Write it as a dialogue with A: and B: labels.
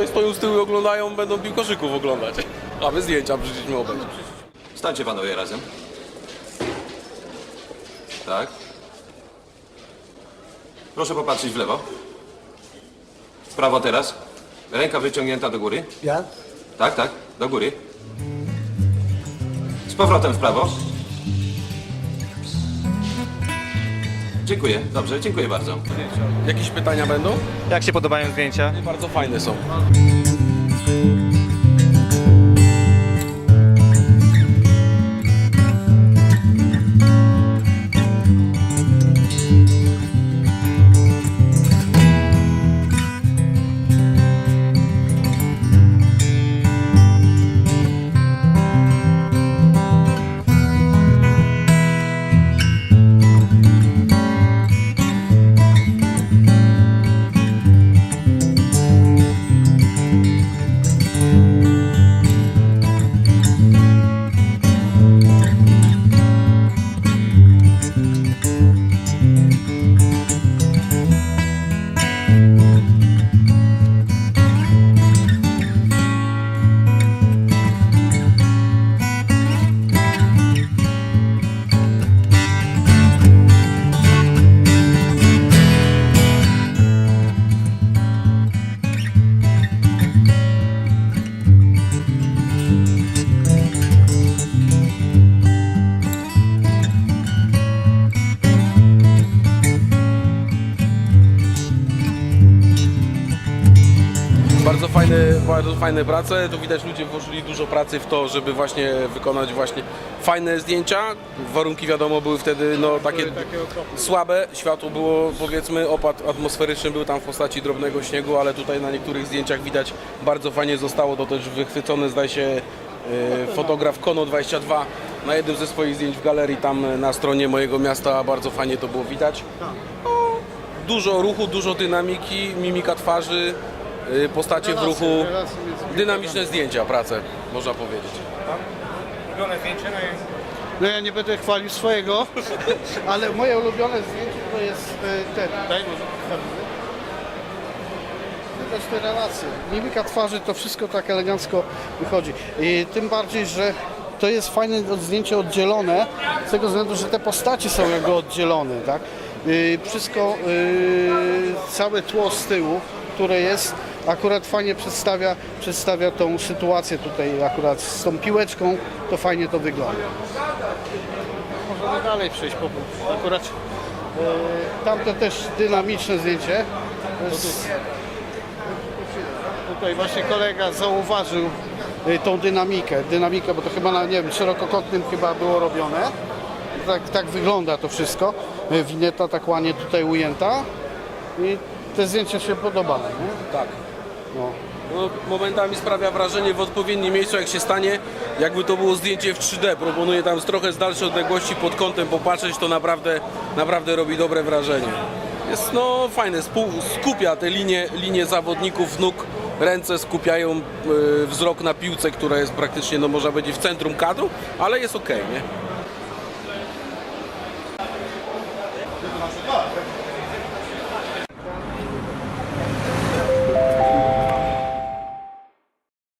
A: tutaj stoją z tyłu i oglądają, będą piłkarzyków oglądać. A my zdjęcia przyszliśmy obejrzeć.
B: Stańcie panowie razem. Tak. Proszę popatrzeć w lewo. W prawo teraz. Ręka wyciągnięta do góry.
C: Ja?
B: Tak, tak, do góry. Z powrotem w prawo. Dziękuję, dobrze, dziękuję bardzo.
A: Jakieś pytania będą?
D: Jak się podobają zdjęcia?
A: Bardzo fajne są. Bardzo fajne, bardzo fajne prace. Tu widać ludzie włożyli dużo pracy w to, żeby właśnie wykonać właśnie fajne zdjęcia. Warunki wiadomo były wtedy no takie słabe. Światło było powiedzmy opad atmosferyczny był tam w postaci drobnego śniegu, ale tutaj na niektórych zdjęciach widać bardzo fajnie zostało to też wychwycone zdaje się e, fotograf Kono 22 na jednym ze swoich zdjęć w galerii tam na stronie mojego miasta bardzo fajnie to było widać dużo ruchu, dużo dynamiki, mimika twarzy, postacie w ruchu, dynamiczne zdjęcia, prace, można powiedzieć.
D: Ulubione zdjęcie?
C: No ja nie będę chwalił swojego, ale moje ulubione zdjęcie to jest e, ten. Daj może postawimy. To też te relacje. Mimika twarzy, to wszystko tak elegancko wychodzi. I tym bardziej, że to jest fajne zdjęcie oddzielone, z tego względu, że te postacie są jakby oddzielone, tak? Y, Wszystko, y, całe tło z tyłu, które jest, akurat fajnie przedstawia, przedstawia tą sytuację tutaj akurat z tą piłeczką, to fajnie to wygląda. Możemy dalej przejść po po- akurat e, tamte też dynamiczne zdjęcie. Tutaj właśnie kolega zauważył e, tą dynamikę, dynamikę, bo to chyba na nie wiem, szerokokątnym chyba było robione. Tak, tak wygląda to wszystko. E, Wineta tak ładnie tutaj ujęta i te zdjęcia się podobały. Nie?
A: Tak.
C: No.
A: No, momentami sprawia wrażenie w odpowiednim miejscu, jak się stanie, jakby to było zdjęcie w 3D. Proponuję tam z trochę z dalszej odległości pod kątem popatrzeć, to naprawdę, naprawdę robi dobre wrażenie. Jest no fajne, skupia te linie, linie zawodników, nóg, ręce skupiają y, wzrok na piłce, która jest praktycznie, no można powiedzieć, w centrum kadru, ale jest ok, nie?